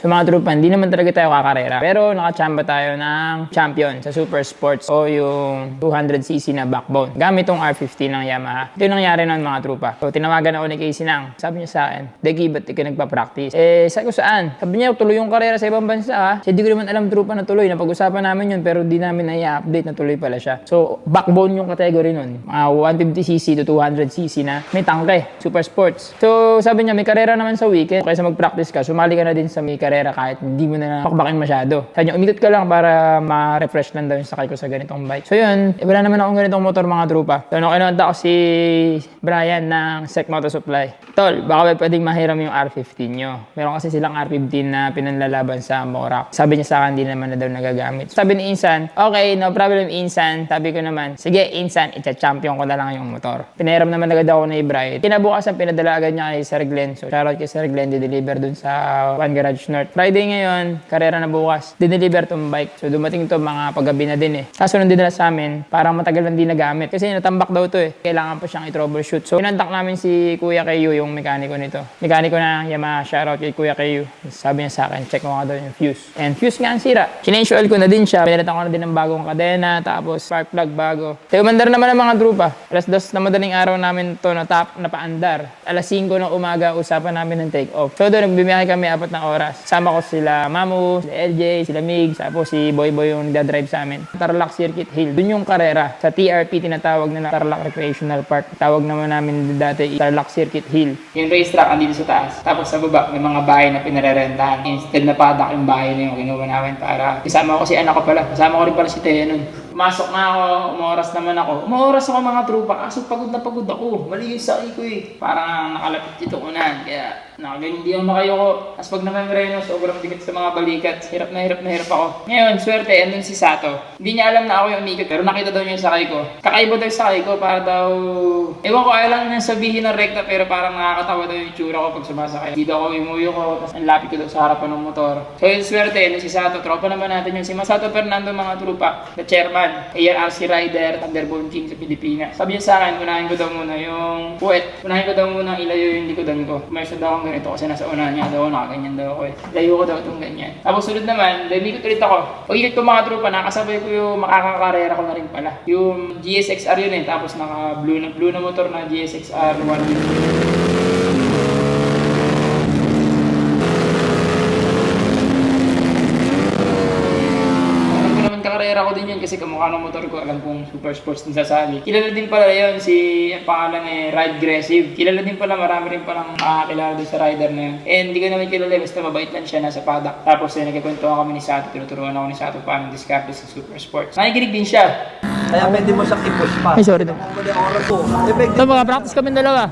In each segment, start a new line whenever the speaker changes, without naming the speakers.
So mga trupa, hindi naman talaga tayo kakarera. Pero nakachamba tayo ng champion sa Super Sports o yung 200cc na backbone. Gamit tong R50 ng Yamaha. Ito yung nangyari nun mga trupa. So tinawagan ako ni Casey Nang. Sabi niya sa akin, Deki, ba't di nagpa-practice? Eh, sabi ko saan? Sabi niya, tuloy yung karera sa ibang bansa ha. Kasi di ko naman alam trupa na tuloy. Napag-usapan namin yun pero di namin na-update na tuloy pala siya. So, backbone yung category nun. Mga 150cc to 200cc na may tangke. Super Sports. So, sabi niya, may karera naman sa weekend. Kaysa mag-practice ka, sumali ka na din sa may karera kahit hindi mo na pakbakin masyado. Sabi niya, umikot ka lang para ma-refresh lang daw yung sakay ko sa ganitong bike. So yun, eh, wala naman akong ganitong motor mga trupa. So nung kinonta ko si Brian ng Sec Motor Supply. Tol, baka ba pwedeng mahiram yung R15 nyo? Meron kasi silang R15 na pinanlalaban sa Morak. Sabi niya sa akin, hindi naman na daw nagagamit. Sabi ni Insan, okay, no problem Insan. Sabi ko naman, sige Insan, itcha-champion ko na lang yung motor. Pinahiram naman agad ako ni Brian. Kinabukasan, pinadala agad niya kay Sir Glenn. So shoutout kay Sir Glenn, di-deliver dun sa One Garage North. Friday ngayon, karera na bukas. Dineliver tong bike. So dumating to mga paggabi na din eh. Kaso nung dinala sa amin, parang matagal lang din nagamit. Kasi natambak daw to eh. Kailangan pa siyang i-troubleshoot. So inantak namin si Kuya Kayu, yung mekaniko nito. Mekaniko na Yamaha, shoutout kay Kuya Kayu. Sabi niya sa akin, check mo nga daw yung fuse. And fuse nga ang sira. Oil ko na din siya. Pinalitan ko na din ng bagong kadena, tapos spark plug bago. Kaya umandar naman ang mga drupa. Alas dos na madaling araw namin to na tap, napaandar. Alas 5 ng umaga, usapan namin ng take off. So doon, nagbibiyahe kami apat na oras. Sama ko sila Mamu, sila LJ, sila Mig, tapos si Boy Boy yung nagdadrive sa amin. Tarlac Circuit Hill. Doon yung karera. Sa TRP tinatawag na Tarlac Recreational Park. Tawag naman namin dati Tarlac Circuit Hill. Yung racetrack andito sa taas. Tapos sa baba, may mga bahay na pinarerentahan. Instead na padak yung bahay na yung kinuha namin para kasama ko si anak ko pala. Kasama ko rin pala si Teo nun. Pumasok na ako, umoras naman ako. Umoras ako mga trupa, kaso pagod na pagod ako. Mali yung sakay ko eh. Parang nakalapit dito unan, kaya nakaganyan di ako makayoko. Tapos pag namemereno, sobrang dikit sa mga balikat. Hirap na hirap na hirap ako. Ngayon, swerte, andun si Sato. Hindi niya alam na ako yung umikot, pero nakita daw niya yung sakay ko. Kakaiba daw yung sakay ko, para daw... Ewan ko, ayaw lang niya sabihin ng rekta, pero parang nakakatawa daw yung tsura ko pag sumasakay. Dito ako umuyo ko, tapos ang lapit ko daw sa harapan ng motor. So yung swerte, andun si Sato. Tropa naman natin yung si Masato Fernando, mga trupa. The chairman, ARRC rider, Thunderbolt King sa Pilipinas. Sabi niya sa akin, unahin ko daw muna yung puwet. Unahin ko daw muna ilayo yung likodan ko. Umayos daw akong ganito kasi nasa unahan niya daw, nakaganyan daw ako eh. Layo ko daw itong ganyan. Tapos sunod naman, lumikot ulit ako. Pag ikot ko mga trupa, nakasabay ko yung makakakarera ko na rin pala. Yung GSXR yun eh, tapos naka blue na, blue na motor na GSXR 150. Alam kakarera ko din yun kasi kamukha ng motor ko. Alam kong super sports din sasali. Kilala din pala yun si, ang pangalan eh, Ride Aggressive. Kilala din pala, marami rin palang makakilala din sa rider na yun. And hindi ko naman kilala, basta mabait lang siya nasa paddock. Tapos eh, nagkikwentuhan kami ni Sato, tinuturuan ako ni Sato paano discarte sa super sports. Nakikinig din siya.
Kaya pwede mo siyang i-push pa.
Ay, sorry daw.
Kung oras ko.
Ito, mga-practice kami dalawa.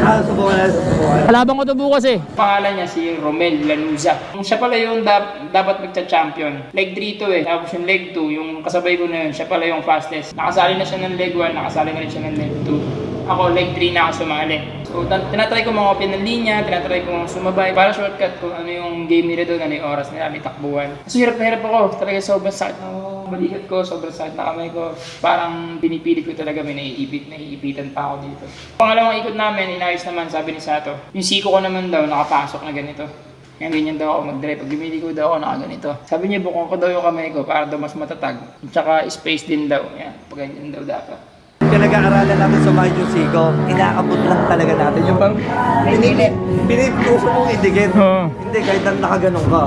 Ah, subukan na, subukan.
Kalaban ko to bukas eh. Pangalan niya si Romel Lanuza. Siya pala yung dap- dapat magcha-champion. Leg 3 to eh. Tapos yung leg 2, yung kasabay ko na yun, siya pala yung fastest. Nakasali na siya ng leg 1, nakasali na rin siya ng leg 2. Ako, leg 3 na ako sumali. So, tan- tinatry ko mga open ng linya, tinatry ko sumabay para shortcut kung ano yung game nila doon, ano yung oras nila, may takbuhan. Kasi hirap na hirap ako. Talaga sobrang sakit na balikat ko, sobrang sakit na kamay ko. Parang pinipilit ko talaga, may naiipit, naiipitan pa ako dito. Pangalawang ikot namin, inayos naman, sabi ni Sato. Yung siko ko naman daw, nakapasok na ganito. Kaya ganyan daw ako mag-drive. Pag lumili ko daw ako, nakaganito. Sabi niya, bukong ko daw yung kamay ko para daw mas matatag. At saka space din daw. Yan, pag ganyan daw dapat.
Pinag-aaralan natin sa yung Siko, inaabot lang talaga natin. Yung bang pinipit, pinipuso mong idikit.
Oo.
Hindi, kahit na nakaganon ka.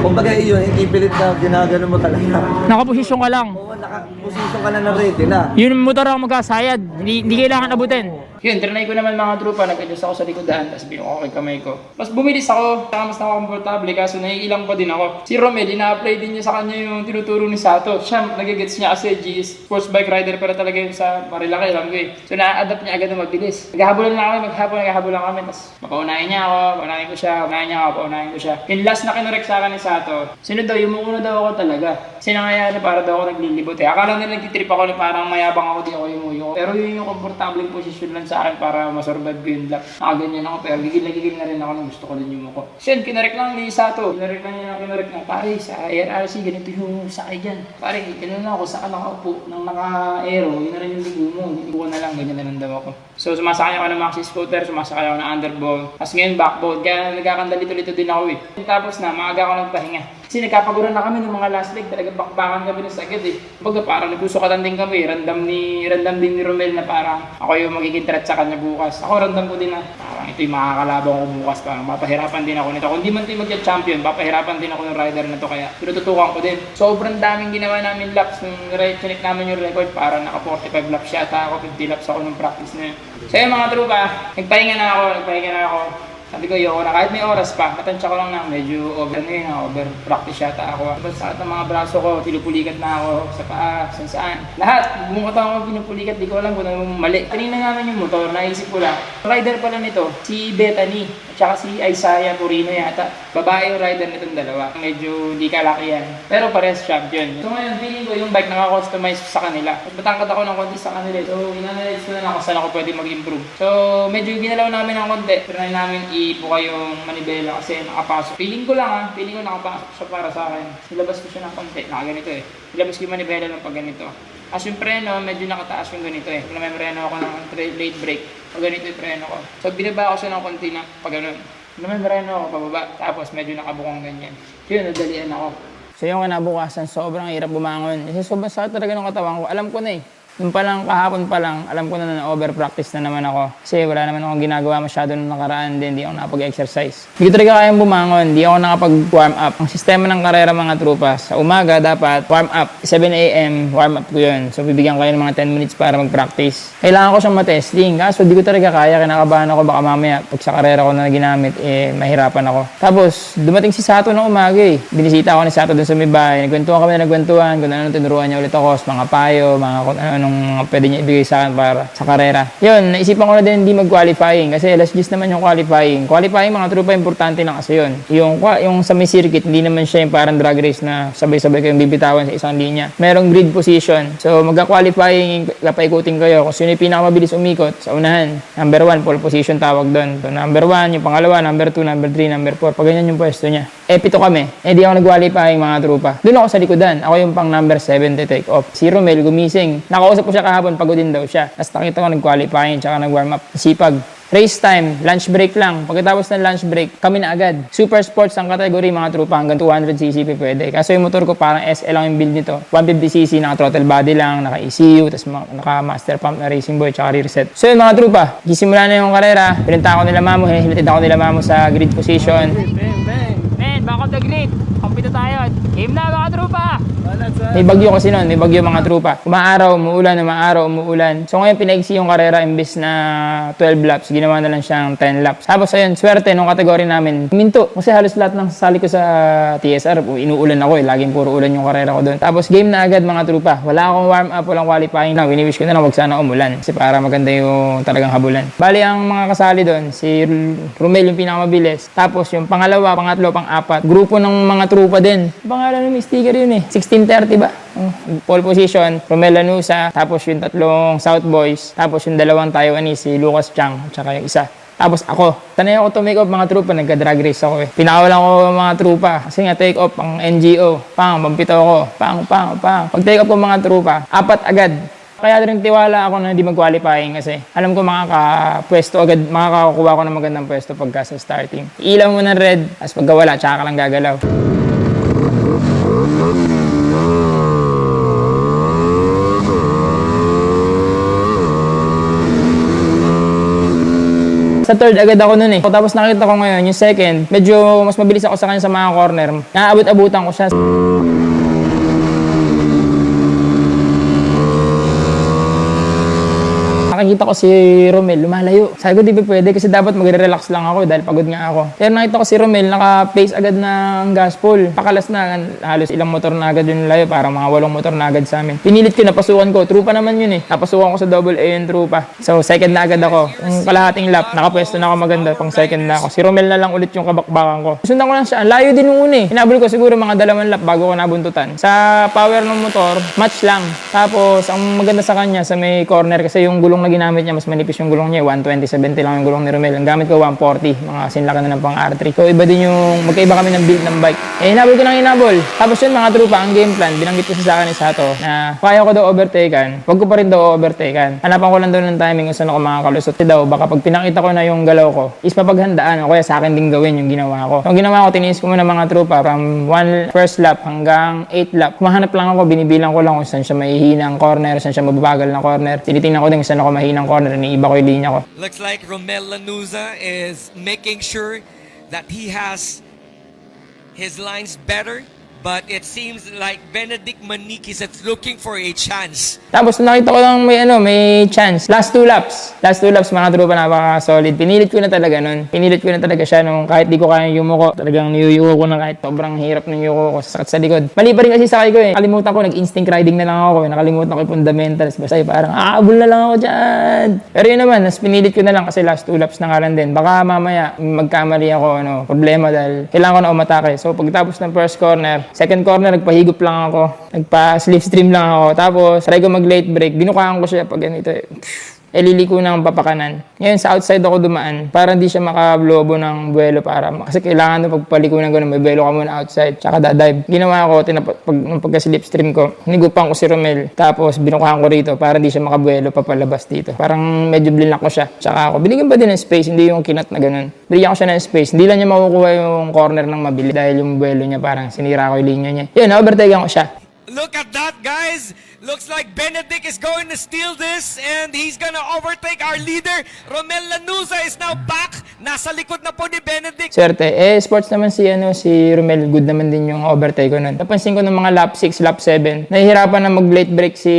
Kumbaga yun, hindi pilit na ginaganon mo talaga.
Nakaposisyon ka lang.
Oo, naka-position ka na na ready na.
Yung motor ako magkasayad. Hindi, hindi kailangan abutin. Yun, trinay ko naman mga trupa. Nag-adjust ako sa likodan. Tapos binuko ko kay kamay ko. Mas bumilis ako. Saka mas nakakomportable. Kaso naiilang pa din ako. Si Romel, ina-apply din niya sa kanya yung tinuturo ni Sato. Siya, nagigets niya kasi GS sports bike rider para talaga yun sa Marilaki. Alam ko eh. So na-adapt niya agad na mabilis. Naghahabulan lang kami. Maghapon, naghahabulan kami. Tapos mapaunahin niya ako. Paunahin ko siya. Paunahin niya ako. Paunahin ko siya. Yung last na kinorek sa akin ni Sato. Sino daw? Yung muuna daw ako talaga. Kasi nangyayari para daw ako naglilibot eh. Akala nila nagtitrip ako na parang mayabang ako di ako yung muyo. Pero yun yung komportableng posisyon lang sa akin para masurvive ko yung lap. Nakaganyan ako pero gigil na gigil na rin ako nung gusto ko din yung muko. So yun, kinarek lang ni Sato. Kinarek lang niya, kinarek na. Pare, sa ARRC, ganito yung sakay dyan. Pare, ganun lang ako sa ka nakaupo nang naka-aero. Yun na rin yung ligo mo. Ligo na lang, ganyan na lang daw ako. So sumasakay ako ng maxi scooter, sumasakay ako ng underbike bone. Tapos ngayon backbone. Kaya nagkakandalito-lito din ako eh. Tapos na, maaga ako nagpahinga. Kasi nagkapaguran na kami ng mga last leg. Talaga bakbakan kami ng sagad eh. Kumbaga parang nagsusukatan din kami. Random ni, random din ni Romel na parang ako yung magiging threat sa kanya bukas. Ako random ko din na parang ito yung makakalaban ko bukas. Parang mapahirapan din ako nito. Kung di man tayo mag-champion, papahirapan din ako ng rider na to. Kaya tinututukan ko din. Sobrang daming ginawa namin laps. Nung chinik namin yung record, parang naka 45 laps yata ako. 50 laps ako nung practice na yun. So yun mga trupa, nagpahinga na ako, nagpahinga na ako. Sabi ko, yoko na, kahit may oras pa, matansya ko lang na medyo over na yun, over practice yata ako. Tapos sa ng mga braso ko, pinupulikat na ako sa paa, saan saan. Lahat, bumukat ako pinupulikat, di ko alam kung ano mali. Tinignan namin yung motor, naisip ko lang. Rider pala nito, si Bethany, at saka si Isaiah Purino yata. Babae yung rider nitong dalawa. Medyo di kalakihan. Pero pares champion. So ngayon, feeling ko yung bike naka-customize sa kanila. At matangkad ako ng konti sa kanila. So, inanalyze ko na kung saan ako pwede mag-improve. So, medyo ginalaw namin ng konti. Pero namin ibuka yung manibela kasi nakapasok. Feeling ko lang ha, feeling ko nakapasok siya para sa akin. Nilabas ko siya ng konti. Nakaganito eh. Nilabas ko yung manibela ng pag ganito. As yung preno, medyo nakataas yung ganito eh. Kung preno ako ng late brake, pag ganito yung preno ko. So, binaba ko siya ng konti na pag ganun. May preno ako pababa, tapos medyo nakabukong ganyan. Yun, nadalian ako. So yung kinabukasan, sobrang hirap bumangon. Kasi sobrang sakit talaga ng katawan ko. Alam ko na eh. Yung pa lang, kahapon pa lang, alam ko na na over practice na naman ako. Kasi wala naman akong ginagawa masyado nung nakaraan din, hindi ako nakapag-exercise. Hindi ko talaga kayang bumangon, hindi ako nakapag-warm up. Ang sistema ng karera mga trupa, sa umaga dapat warm up. 7 a.m. warm up ko yun. So bibigyan kayo ng mga 10 minutes para mag-practice. Kailangan ko siyang matesting, kaso di ko talaga kaya, kinakabahan ako baka mamaya pag sa karera ko na ginamit, eh mahirapan ako. Tapos dumating si Sato ng umaga eh. Binisita ako ni Sato dun sa may bahay. Nagkwentuhan kami, nagkwentuhan kung ano tinuruan niya ulit ako, mga payo, mga kung ano anong mga pwede niya ibigay sa akin para sa karera. Yun, naisipan ko na din hindi mag-qualifying kasi last gist naman yung qualifying. Qualifying mga trupa importante lang kasi yun. Yung, yung sa may circuit, hindi naman siya yung parang drag race na sabay-sabay kayong bibitawan sa isang linya. Merong grid position. So magka-qualifying, kapaikutin kayo kung sino yung pinakamabilis umikot sa unahan. Number 1, pole position tawag doon. So, number 1, yung pangalawa, number 2, number 3, number 4. Pag ganyan yung pwesto niya. Eh, pito kami. Eh, di ako nag-qualifying mga trupa. Doon ako sa likodan. Ako yung pang number 7 to take off. Si Romel gumising. Nakausap ko siya kahapon, pagod din daw siya. Tapos nakita ko nag-qualifying, tsaka nag-warm up. Sipag. Race time, lunch break lang. Pagkatapos ng lunch break, kami na agad. Super sports ang category, mga trupa, hanggang 200cc pa pwede. Kaso yung motor ko parang SL lang yung build nito. 150cc, naka throttle body lang, naka ECU, tapos naka master pump na racing boy, tsaka reset. So yun mga trupa, gisimula na yung karera. Pinunta ako nila mamo, hinatid ako nila mamo sa grid position. Men, back of the grid. Kumpito tayo. Game na mga trupa! May bagyo kasi noon, may bagyo mga trupa. Umaaraw, umuulan, umaaraw, umuulan. So ngayon pinaigsi yung karera imbis na 12 laps, ginawa na lang siyang 10 laps. Tapos ayun, swerte nung kategory namin. Minto, kasi halos lahat ng sasali ko sa TSR, inuulan ako eh, laging puro ulan yung karera ko doon. Tapos game na agad mga trupa. Wala akong warm up, walang qualifying lang. Wini-wish ko na lang wag sana umulan kasi para maganda yung talagang habulan. Bali ang mga kasali doon, si Romel yung pinakamabilis. Tapos yung pangalawa, pangatlo, pang-apat, grupo ng mga trupa din. Pangalan ng sticker yun eh. 1630 ba? Oh, pole position, Romel Lanusa, tapos yung tatlong South Boys, tapos yung dalawang Taiwanese, si Lucas Chang, at saka yung isa. Tapos ako, tanay ako to make off mga trupa, nagka-drag race ako eh. Pinakawalan ko mga trupa, kasi nga take off ang NGO, pang, mampito ako, pang, pang, pang. Pag take off ko mga trupa, apat agad. Kaya rin tiwala ako na hindi mag-qualifying kasi alam ko makakapwesto agad, makakakuha ko ng magandang pwesto pagka sa starting. Ilaw mo ng red, tapos pagka wala, tsaka ka lang gagalaw. Sa third agad ako nun eh. Tapos nakita ko ngayon, yung second, medyo mas mabilis ako sa kanya sa mga corner. Naabot-abutan ko siya. Nakikita ko si Romel lumalayo. Sabi ko, di ba pwede? Kasi dapat magre-relax lang ako dahil pagod nga ako. Pero nakita ko si Romel, naka-pace agad ng gas full. Pakalas na, halos ilang motor na agad yung layo, parang mga walong motor na agad sa amin. Pinilit ko, napasukan ko. Trupa naman yun eh. Napasukan ko sa double A yung trupa. So, second na agad ako. Yung kalahating lap, nakapwesto na ako maganda, pang second na ako. Si Romel na lang ulit yung kabakbakan ko. Sundan ko lang siya. Layo din nung una eh. Hinabol ko siguro mga dalawang lap bago ko nabuntutan. Sa power ng motor, match lang. Tapos, ang maganda sa kanya sa may corner kasi yung gulong na ginamit ginamit niya, mas manipis yung gulong niya. 120-70 lang yung gulong ni Romel. Ang gamit ko, 140. Mga sinlaki na ng pang R3. So, iba din yung, magkaiba kami ng build ng bike. Eh, hinabol ko nang hinabol. Tapos yun, mga trupa, ang game plan, binanggit ko sa akin ni Sato na kaya ko daw overtaken, wag ko pa rin daw overtaken. Hanapan ko lang daw ng timing kung saan ako makakalusot. Kasi daw, baka pag pinakita ko na yung galaw ko, is mapaghandaan o kaya sa akin din gawin yung ginawa ko. So, ang ginawa ko, tiniis ko muna mga trupa from one first lap hanggang 8 lap. Kumahanap lang ako, binibilang ko lang kung saan siya mahihinang corner, saan siya mababagal na corner. Tinitingnan ko din saan ako mahinang corner, iniiba ko yung linya ko.
Looks like Romel Lanuza is making sure that he has his lines better, but it seems like Benedict Manikis is looking for a chance.
Tapos nakita ko lang may ano, may chance. Last two laps. Last two laps mga tropa napaka-solid. Pinilit ko na talaga nun. Pinilit ko na talaga siya nung kahit di ko kaya yumuko. Talagang niyuyuko ko na kahit sobrang hirap ng yuko ko. Sakit sa likod. Mali pa rin kasi sakay ko eh. Nakalimutan ko, nag-instinct riding na lang ako. eh. Nakalimutan ko yung fundamentals. Basta eh, parang aabol na lang ako dyan. Pero yun naman, nas pinilit ko na lang kasi last two laps na nga lang din. Baka mamaya magkamali ako, ano, problema dahil kailangan ko na umatake. So pagtapos ng first corner, second corner, nagpahigop lang ako. Nagpa-slipstream lang ako. Tapos, try ko mag-late break. Binukaan ko siya pag ganito eh. Eh, liliko na papakanan. Ngayon, sa outside ako dumaan para hindi siya makablobo ng buwelo para kasi kailangan na pagpaliko ng ganun, may buwelo ka muna outside, tsaka da-dive. Ginawa ko, tinap- pag, nung pagka-slipstream ko, hinigupan ko si Romel, tapos binukahan ko rito para hindi siya makabuwelo papalabas dito. Parang medyo blinak ko siya. Tsaka ako, binigyan ba din ng space, hindi yung kinat na ganun. Binigyan ko siya ng space, hindi lang niya makukuha yung corner ng mabili dahil yung buwelo niya parang sinira ko yung linya niya. Yun, na-overtaken ko siya.
Look at that, guys! Looks like Benedict is going to steal this and he's gonna overtake our leader. Romel Lanuza is now back. Nasa likod na po ni Benedict.
Swerte. Eh, sports naman si, ano, si Romel. Good naman din yung overtake ko nun. Napansin ko ng mga lap 6, lap 7. Nahihirapan na mag-late break si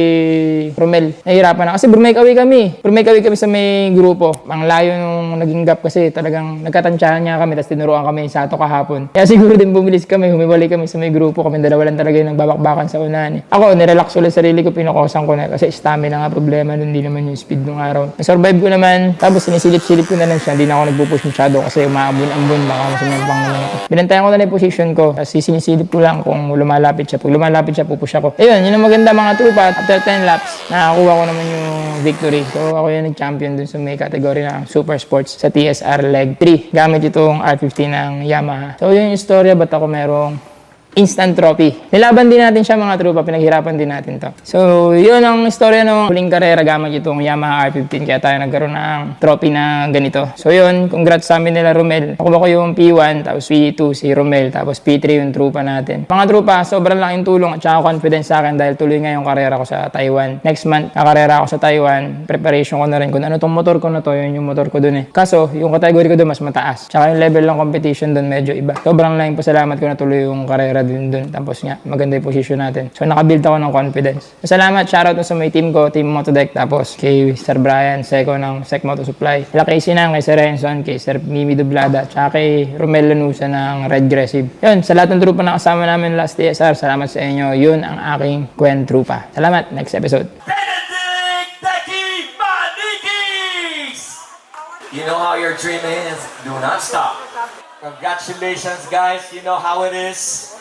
Romel. Nahihirapan na. Kasi brumake away kami. Brumake away kami sa may grupo. Ang layo nung naging gap kasi talagang nagkatansyahan niya kami tapos tinuruan kami sa ato kahapon. Kaya siguro din bumilis kami. Humiwalay kami sa may grupo. Kami dalawa lang talaga yung nagbabakbakan sa unahan. Eh. Ako, nirelax ulit sarili ko. Pinukosan ko na. Kasi stamina nga problema. nun, Hindi naman yung speed nung araw. Na-survive ko naman. Tapos sinisilip-silip ko na lang siya. Hindi na ako nagpupush masyado kasi umaambon-ambon. Baka masumampang naman ako. Binantayan ko na yung position ko. Tapos sinisilip ko lang kung lumalapit siya. Pag lumalapit siya, pupush ako. Ayun, yun ang maganda mga trupa. After 10 laps, nakakuha ko naman yung victory. So ako yung nag-champion dun sa may category na Super Sports sa TSR Leg 3. Gamit itong R50 ng Yamaha. So yun yung istorya. Ba't ako merong instant trophy. Nilaban din natin siya mga trupa, pinaghirapan din natin to. So, yun ang istorya ng huling karera gamit itong Yamaha R15 kaya tayo nagkaroon ng trophy na ganito. So, yun, congrats sa amin nila Romel. Nakuha ko yung P1, tapos P2 si Romel, tapos P3 yung trupa natin. Mga trupa, sobrang laking tulong at saka confidence sa akin dahil tuloy nga yung karera ko sa Taiwan. Next month, kakarera ako sa Taiwan. Preparation ko na rin kung ano tong motor ko na to, yun yung motor ko dun eh. Kaso, yung category ko dun mas mataas. Tsaka yung level ng competition dun medyo iba. Sobrang laking pasalamat ko na tuloy yung karera din dun. Tapos nga, maganda yung position natin. So, nakabuild ako ng confidence. Salamat, shoutout sa may team ko, Team Motodeck, tapos kay Sir Brian, Seco ng Sec Moto Supply. Kila kay Sinang, kay Sir Renson, kay Sir Mimi Dublada, tsaka kay Romel Lanusa ng Red Aggressive. Yun, sa lahat ng trupa na kasama namin last TSR, salamat sa inyo. Yun ang aking Kwen Trupa. Salamat, next episode.
You know how your dream is. Do not stop. Congratulations, guys. You know how it is.